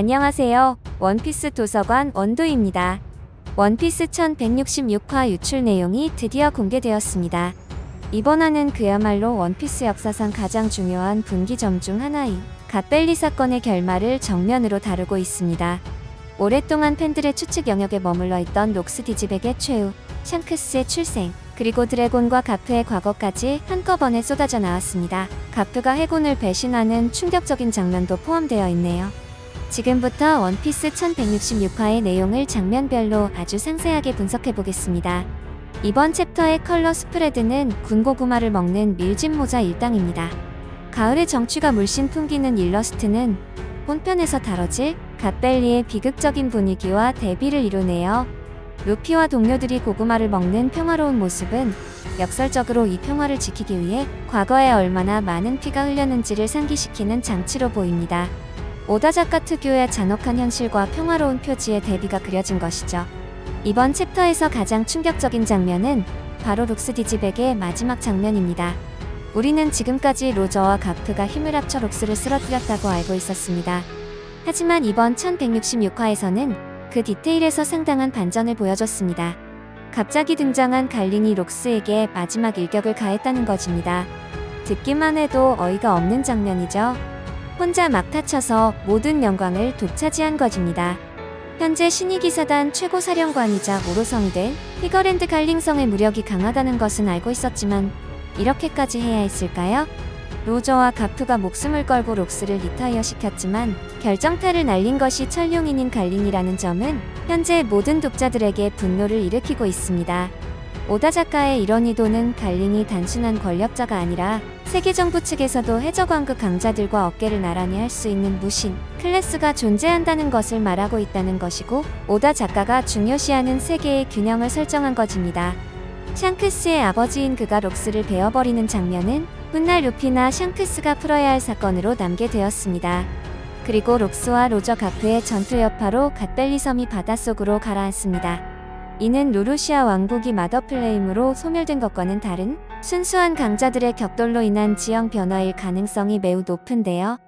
안녕하세요. 원피스 도서관 원도입니다. 원피스 1166화 유출 내용이 드디어 공개되었습니다. 이번 화는 그야말로 원피스 역사상 가장 중요한 분기점 중 하나인 갓벨리 사건의 결말을 정면으로 다루고 있습니다. 오랫동안 팬들의 추측 영역에 머물러 있던 록스 디지백의 최후, 샹크스의 출생, 그리고 드래곤과 가프의 과거까지 한꺼번에 쏟아져 나왔습니다. 가프가 해군을 배신하는 충격적인 장면도 포함되어 있네요. 지금부터 원피스 1166화의 내용을 장면별로 아주 상세하게 분석해 보겠습니다. 이번 챕터의 컬러 스프레드는 군고구마를 먹는 밀짚 모자 일당입니다. 가을의 정취가 물씬 풍기는 일러스트는 본편에서 다뤄질 갓벨리의 비극적인 분위기와 대비를 이루네요. 루피와 동료들이 고구마를 먹는 평화로운 모습은 역설적으로 이 평화를 지키기 위해 과거에 얼마나 많은 피가 흘렸는지를 상기시키는 장치로 보입니다. 오다 작가 특유의 잔혹한 현실과 평화로운 표지의 대비가 그려진 것이죠. 이번 챕터에서 가장 충격적인 장면은 바로 룩스 디지백의 마지막 장면입니다. 우리는 지금까지 로저와 가프가 힘을 합쳐 룩스를 쓰러뜨렸다고 알고 있었습니다. 하지만 이번 1166화에서는 그 디테일에서 상당한 반전을 보여줬습니다. 갑자기 등장한 갈린이 록스에게 마지막 일격을 가했다는 것입니다. 듣기만 해도 어이가 없는 장면이죠. 혼자 막 다쳐서 모든 영광을 독차지한 것입니다. 현재 신이기사단 최고 사령관이자 모로성이 된 피거랜드 갈링성의 무력이 강하다는 것은 알고 있었지만 이렇게까지 해야 했을까요? 로저와 가프가 목숨을 걸고 록스를 리타이어 시켰지만 결정타를 날린 것이 천룡인인 갈린이라는 점은 현재 모든 독자들에게 분노를 일으키고 있습니다. 오다 작가의 이런 의도는 갈린이 단순한 권력자가 아니라 세계 정부 측에서도 해적왕국 강자들과 어깨를 나란히 할 수 있는 무신 클래스가 존재한다는 것을 말하고 있다는 것이고 오다 작가가 중요시하는 세계의 균형을 설정한 것입니다. 샹크스의 아버지인 그가 록스를 베어버리는 장면은 훗날 루피나 샹크스가 풀어야 할 사건으로 남게 되었습니다. 그리고 록스와 로저 가프의 전투 여파로 갓벨리 섬이 바닷속으로 가라앉습니다. 이는 루루시아 왕국이 마더플레임으로 소멸된 것과는 다른 순수한 강자들의 격돌로 인한 지형 변화일 가능성이 매우 높은데요.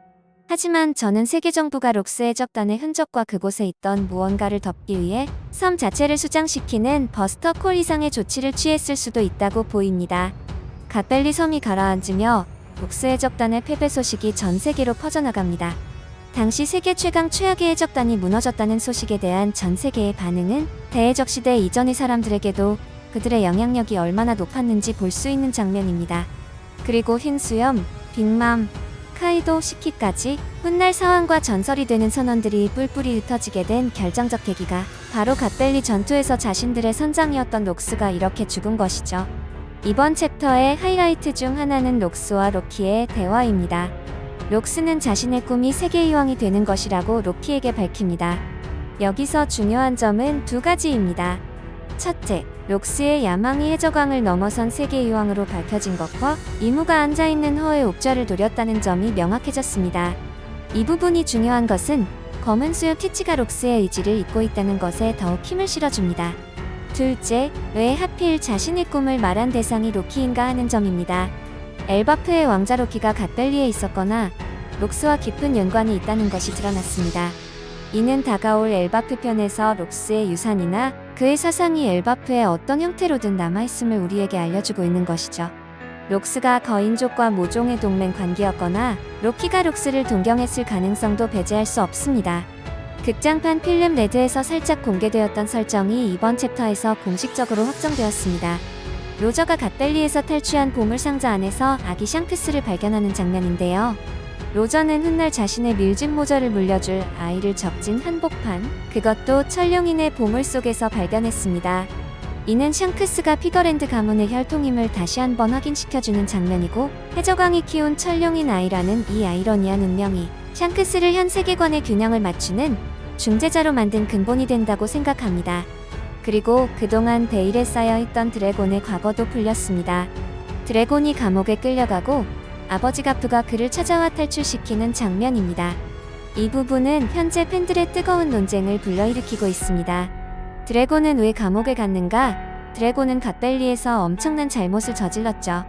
하지만 저는 세계 정부가 록스의 적단의 흔적과 그곳에 있던 무언가를 덮기 위해 섬 자체를 수장시키는 버스터 콜 이상의 조치를 취했을 수도 있다고 보입니다. 갓벨리 섬이 가라앉으며 록스의 적단의 패배 소식이 전 세계로 퍼져나갑니다. 당시 세계 최강 최악의 해적단이 무너졌다는 소식에 대한 전 세계의 반응은 대해적 시대 이전의 사람들에게도 그들의 영향력이 얼마나 높았는지 볼 수 있는 장면입니다. 그리고 흰 수염, 빅맘, 카이도, 시키까지 훗날 상황과 전설이 되는 선원들이 뿔뿔이 흩어지게 된 결정적 계기가 바로 갓벨리 전투에서 자신들의 선장이었던 록스가 이렇게 죽은 것이죠. 이번 챕터의 하이라이트 중 하나는 록스와 로키의 대화입니다. 록스는 자신의 꿈이 세계이왕이 되는 것이라고 로키에게 밝힙니다. 여기서 중요한 점은 두 가지입니다. 첫째, 록스의 야망이 해적왕을 넘어선 세계이왕으로 밝혀진 것과 이무가 앉아있는 허의 옥좌를 노렸다는 점이 명확해졌습니다. 이 부분이 중요한 것은 검은 수염 티치가 록스의 의지를 잇고 있다는 것에 더욱 힘을 실어줍니다. 둘째, 왜 하필 자신의 꿈을 말한 대상이 로키인가 하는 점입니다. 엘바프의 왕자 로키가 갓벨리에 있었거나 록스와 깊은 연관이 있다는 것이 드러났습니다. 이는 다가올 엘바프 편에서 록스의 유산이나 그의 사상이 엘바프의 어떤 형태로든 남아있음을 우리에게 알려주고 있는 것이죠. 록스가 거인족과 모종의 동맹 관계였거나 로키가 록스를 동경했을 가능성도 배제할 수 없습니다. 극장판 필름 레드에서 살짝 공개되었던 설정이 이번 챕터에서 공식적으로 확정되었습니다. 로저가 갓벨리에서 탈취한 보물 상자 안에서 아기 샹크스를 발견하는 장면인데요. 로저는 훗날 자신의 밀짚 모자를 물려줄 아이를 적진 한복판, 그것도 천룡인의 보물 속에서 발견했습니다. 이는 샹크스가 피거랜드 가문의 혈통임을 다시 한번 확인시켜주는 장면이고 해적왕이 키운 천룡인 아이라는 이 아이러니한 운명이 샹크스를 현 세계관의 균형을 맞추는 중재자로 만든 근본이 된다고 생각합니다. 그리고 그동안 베일에 쌓여있던 드래곤의 과거도 풀렸습니다. 드래곤이 감옥에 끌려가고 아버지 가프가 그를 찾아와 탈출시키는 장면입니다. 이 부분은 현재 팬들의 뜨거운 논쟁을 불러일으키고 있습니다. 드래곤은 왜 감옥에 갔는가? 드래곤은 갓벨리에서 엄청난 잘못을 저질렀죠.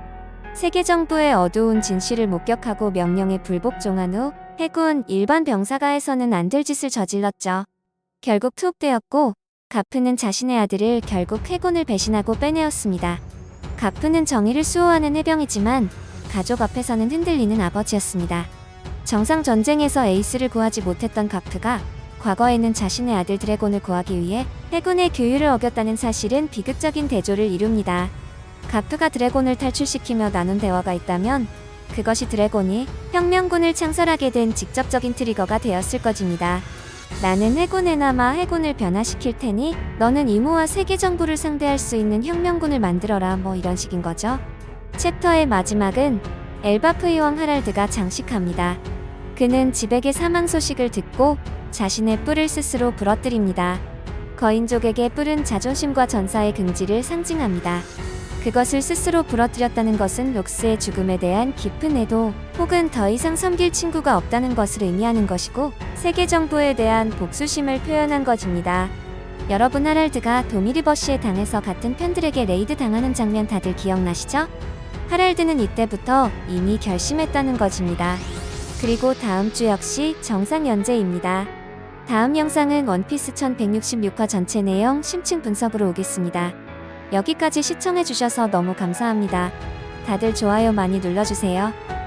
세계 정부의 어두운 진실을 목격하고 명령에 불복종한 후 해군 일반 병사가에서는 안 될 짓을 저질렀죠. 결국 투옥되었고 가프는 자신의 아들을 결국 해군을 배신하고 빼내었습니다. 가프는 정의를 수호하는 해병이지만 가족 앞에서는 흔들리는 아버지였습니다. 정상 전쟁에서 에이스를 구하지 못했던 가프가 과거에는 자신의 아들 드래곤을 구하기 위해 해군의 규율을 어겼다는 사실은 비극적인 대조를 이룹니다. 가프가 드래곤을 탈출시키며 나눈 대화가 있다면 그것이 드래곤이 혁명군을 창설하게 된 직접적인 트리거가 되었을 것입니다. 나는 해군에 남아 해군을 변화시킬 테니 너는 이모와 세계 정부를 상대할 수 있는 혁명군을 만들어라 뭐 이런 식인 거죠. 챕터의 마지막은 엘바프의 왕 하랄드가 장식합니다. 그는 지백의 사망 소식을 듣고 자신의 뿔을 스스로 부러뜨립니다. 거인족에게 뿔은 자존심과 전사의 긍지를 상징합니다. 그것을 스스로 부러뜨렸다는 것은 록스의 죽음에 대한 깊은 애도 혹은 더 이상 섬길 친구가 없다는 것을 의미하는 것이고 세계 정부에 대한 복수심을 표현한 것입니다. 여러분 하랄드가 도미리버시에 당해서 같은 편들에게 레이드 당하는 장면 다들 기억나시죠? 하랄드는 이때부터 이미 결심했다는 것입니다. 그리고 다음 주 역시 정상 연재입니다. 다음 영상은 원피스 1166화 전체 내용 심층 분석으로 오겠습니다. 여기까지 시청해주셔서 너무 감사합니다. 다들 좋아요 많이 눌러주세요.